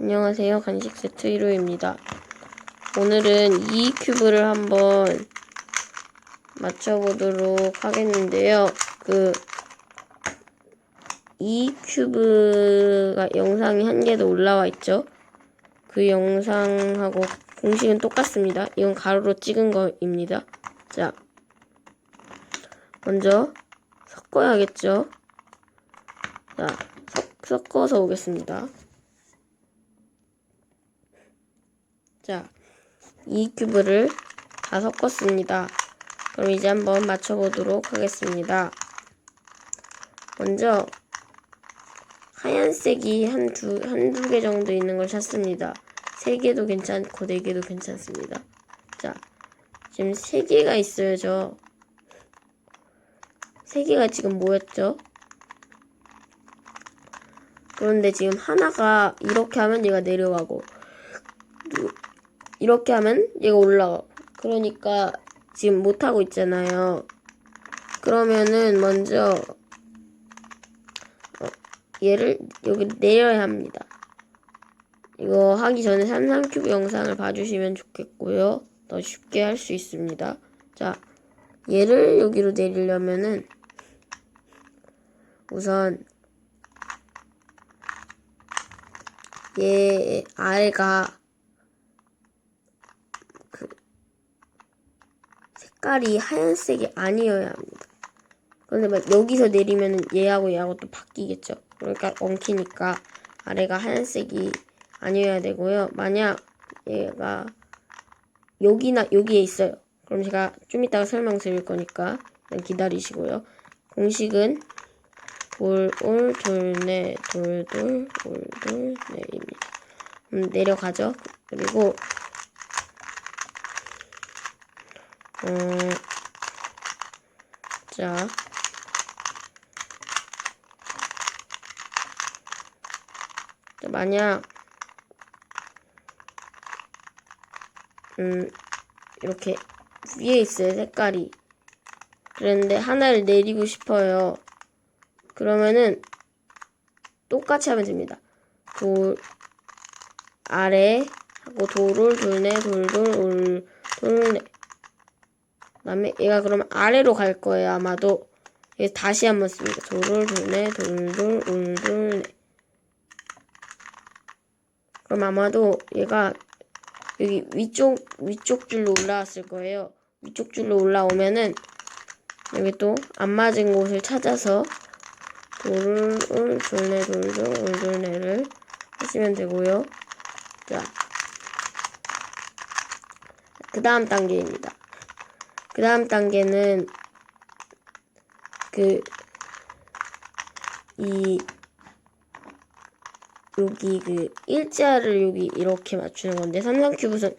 안녕하세요. 간식 세트 1호입니다. 오늘은 이 큐브를 한번 맞춰보도록 하겠는데요. 그, 이 큐브가 영상이 한 개 더 올라와 있죠. 그 영상하고 공식은 똑같습니다. 이건 가로로 찍은 거입니다. 자, 먼저 섞어야겠죠. 자, 섞, 섞어서 오겠습니다. 자, 이 큐브를 다 섞었습니다. 그럼 이제 한번 맞춰보도록 하겠습니다. 먼저 하얀색이 한 두, 한두 개 정도 있는 걸 찾습니다. 세 개도 괜찮고 네 개도 괜찮습니다. 자, 지금 세 개가 있어야죠. 세 개가 지금 뭐였죠? 그런데 지금 하나가 이렇게 하면 얘가 내려가고 이렇게 하면 얘가 올라가고 그러니까 지금 못하고 있잖아요. 그러면은 먼저 어, 얘를 여기 내려야 합니다. 이거 하기 전에 삼삼큐브 영상을 봐주시면 좋겠고요. 더 쉽게 할 수 있습니다. 자, 얘를 여기로 내리려면은 우선 얘 아래가 색깔이 하얀색이 아니어야 합니다. 그런데 막 여기서 내리면은 얘하고 얘하고 또 바뀌겠죠. 그러니까 엉키니까 아래가 하얀색이 아니어야 되고요. 만약 얘가 여기나 여기에 있어요. 그럼 제가 좀 이따가 설명드릴 거니까 기다리시고요. 공식은 돌, 올, 돌, 네, 돌, 돌, 올, 돌, 네입니다. 음, 내려가죠. 그리고 어, 자, 자, 만약 음, 이렇게 위에 있어요, 색깔이. 그런데 하나를 내리고 싶어요. 그러면은 똑같이 하면 됩니다. 돌 아래 하고 돌을 돌네 돌돌 올 돌네 그다음에 얘가 그러면 아래로 갈 거예요 아마도 그래서 다시 한번 씁니다. 돌을 돌네 돌돌 올돌네 그럼 아마도 얘가 여기 위쪽 위쪽 줄로 올라왔을 거예요. 위쪽 줄로 올라오면은 여기 또 안 맞은 곳을 찾아서 돌을 돌네 돌돌 올돌네를 하시면 되고요. 자, 그 다음 단계입니다. 그 다음 단계는 그 이 여기 그 일자를 여기 이렇게 맞추는 건데 삼성 큐브선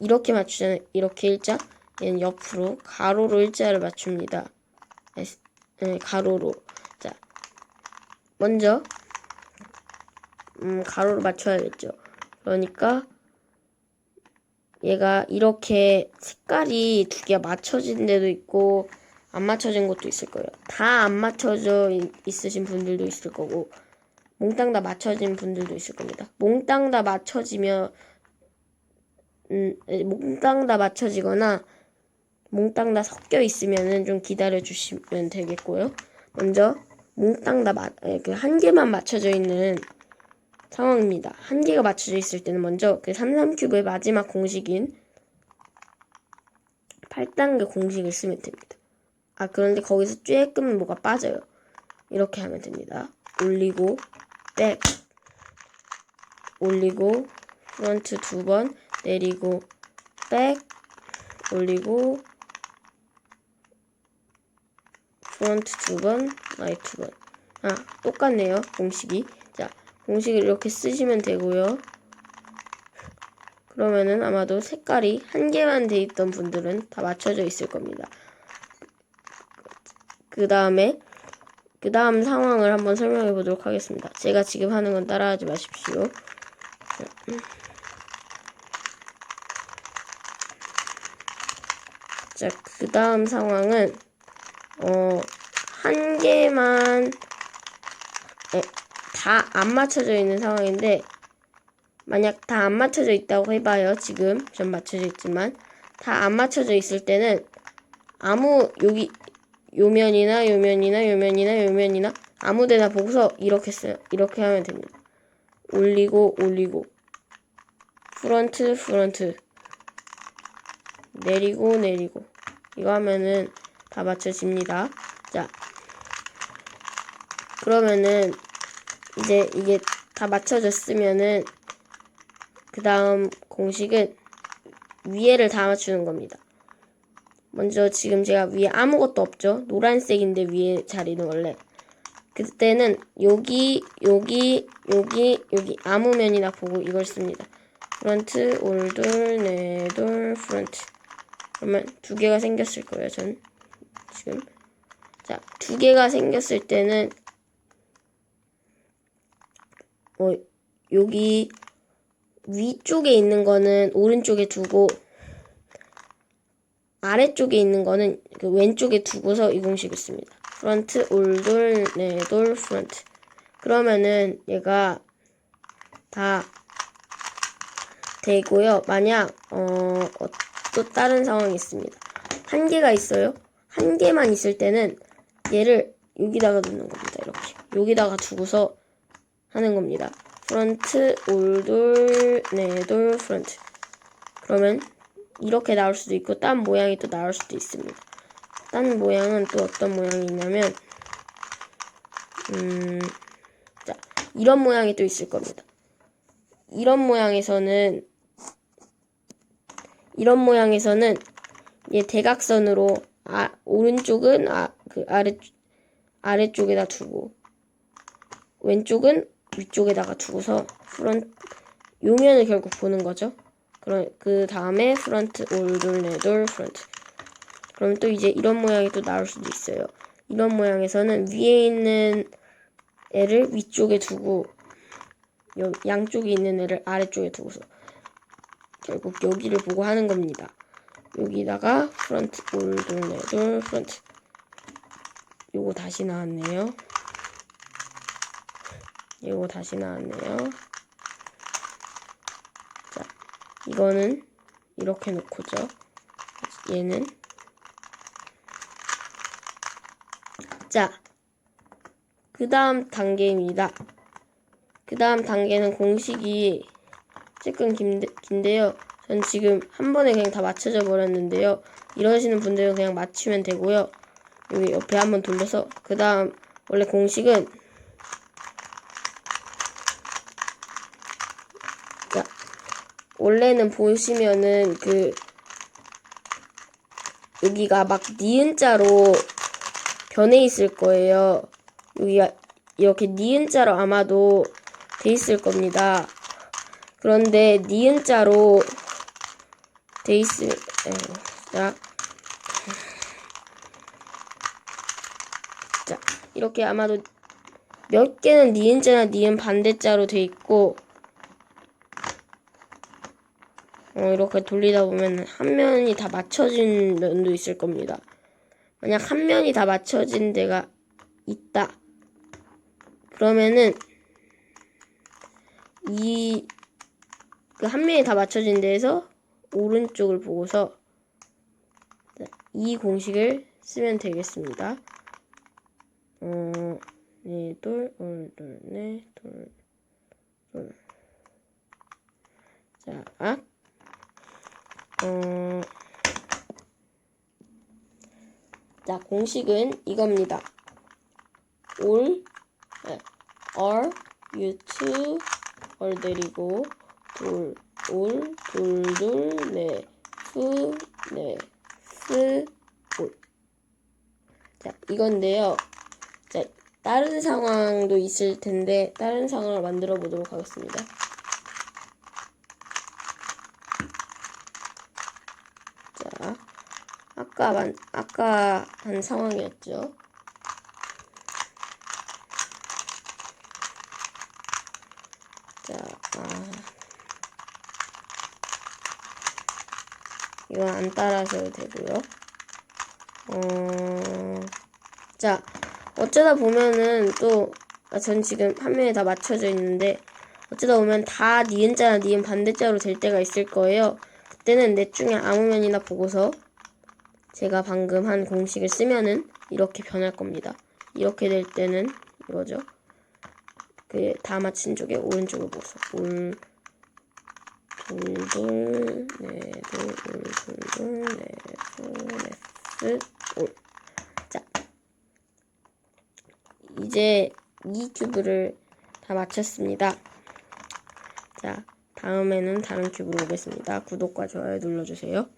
이렇게 맞추잖아요. 이렇게 일자 얘는 옆으로 가로로 일자를 맞춥니다. 네, 가로로 자 먼저 음, 가로로 맞춰야겠죠. 그러니까 얘가 이렇게 색깔이 두 개가 맞춰진 데도 있고 안 맞춰진 것도 있을 거예요. 다 안 맞춰져 있- 있으신 분들도 있을 거고 몽땅 다 맞춰진 분들도 있을 겁니다. 몽땅 다 맞춰지면 음, 몽땅 다 맞춰지거나 몽땅 다 섞여 있으면은 좀 기다려 주시면 되겠고요. 먼저 몽땅 다그한 개만 맞춰져 있는 상황입니다. 한 개가 맞춰져 있을 때는 먼저 그 삼삼큐브의 마지막 공식인 8단계 공식을 쓰면 됩니다. 아 그런데 거기서 조금 뭐가 빠져요. 이렇게 하면 됩니다. 올리고 백 올리고 프런트 두 번 내리고 백 올리고 프런트 두 번, 라이트 두 번. 아, 똑같네요. 공식이. 자, 공식을 이렇게 쓰시면 되고요. 그러면은 아마도 색깔이 한 개만 돼 있던 분들은 다 맞춰져 있을 겁니다. 그 다음에 그 다음 상황을 한번 설명해 보도록 하겠습니다. 제가 지금 하는 건 따라하지 마십시오. 자, 그 다음 상황은 어, 한 개만 다 안 맞춰져 있는 상황인데 만약 다 안 맞춰져 있다고 해봐요. 지금 전 맞춰져 있지만 다 안 맞춰져 있을 때는 아무 여기 요면이나 요면이나 요면이나 요면이나 아무데나 보고서 이렇게 써요. 이렇게 하면 됩니다. 올리고 올리고 프런트 프런트 내리고 내리고 이거 하면은 다 맞춰집니다. 자 그러면은 이제 이게 다 맞춰졌으면은 그 다음 공식은 위에를 다 맞추는 겁니다. 먼저 지금 제가 위에 아무것도 없죠. 노란색인데 위에 자리는 원래. 그때는 여기, 여기, 여기, 여기 아무 면이나 보고 이걸 씁니다. 프런트, 올돌, 네돌, 프런트. 그러면 두 개가 생겼을 거예요, 전. 지금. 자, 두 개가 생겼을 때는, 어, 여기 위쪽에 있는 거는 오른쪽에 두고, 아래쪽에 있는 거는 그 왼쪽에 두고서 이 공식을 씁니다. 프런트, 올돌, 네돌, 프런트. 그러면은 얘가 다 되고요. 만약 어, 어, 또 다른 상황이 있습니다. 한 개가 있어요. 한 개만 있을 때는 얘를 여기다가 놓는 겁니다. 이렇게 여기다가 두고서 하는 겁니다. 프런트, 올돌, 네돌, 프런트. 그러면 이렇게 나올 수도 있고 딴 모양이 또 나올 수도 있습니다. 딴 모양은 또 어떤 모양이 있냐면 음, 자, 이런 모양이 또 있을 겁니다. 이런 모양에서는 이런 모양에서는 얘 대각선으로 아, 오른쪽은 아, 그 아래 아래쪽에다 두고 왼쪽은 위쪽에다가 두고서 프런트 요면을 결국 보는 거죠. 그럼 그 다음에 프런트 올돌 네돌 프런트. 그럼 또 이제 이런 모양이 또 나올 수도 있어요. 이런 모양에서는 위에 있는 애를 위쪽에 두고 여, 양쪽에 있는 애를 아래쪽에 두고서 결국 여기를 보고 하는 겁니다. 여기다가 프런트 올돌 네돌 프런트. 요거 다시 나왔네요. 요거 다시 나왔네요. 자, 이거는 이렇게 놓고죠. 얘는 자, 그 다음 단계입니다. 그 다음 단계는 공식이 조금 긴데, 긴데요. 전 지금 한 번에 그냥 다 맞춰져 버렸는데요. 이러시는 분들은 그냥 맞추면 되고요. 여기 옆에 한번 돌려서 그 다음 원래 공식은 원래는 보시면은 그 여기가 막 니은자로 변해 있을 거예요. 여기가 이렇게 니은자로 아마도 돼 있을 겁니다. 그런데 니은자로 돼 있을 자, 자 이렇게 아마도 몇 개는 니은자나 니은 반대자로 돼 있고 어, 이렇게 돌리다 보면 한 면이 다 맞춰진 면도 있을 겁니다. 만약 한 면이 다 맞춰진 데가 있다. 그러면은 이 그 한 면이 다 맞춰진 데에서 오른쪽을 보고서 이 공식을 쓰면 되겠습니다. 어, 네, 돌, 올, 돌, 네, 돌, 돌. 자, 어, 자, 공식은 이겁니다. 올, 네, 얼, 유투, 얼 내리고, 돌, 올, 돌, 돌, 네, 프, 네, 스, 올. 자, 이건데요. 자, 다른 상황도 있을 텐데, 다른 상황을 만들어 보도록 하겠습니다. 자, 아까 만, 아까 한 상황이었죠. 자, 아. 이건 안 따라서도 되고요. 어, 자, 어쩌다 보면은 또, 아, 전 지금 한 면에 다 맞춰져 있는데, 어쩌다 보면 다 니은자나 니은 반대자로 될 때가 있을 거예요. 그때는 넷 중에 아무 면이나 보고서 제가 방금 한 공식을 쓰면은 이렇게 변할 겁니다. 이렇게 될 때는 이거죠. 그 다 맞힌 쪽에 오른쪽을 보고서 올 돌돌 네돌 올돌돌 네솔 네스 올. 자 이제 이 큐브를 다 마쳤습니다. 자 다음에는 다른 큐브로 오겠습니다. 구독과 좋아요 눌러주세요.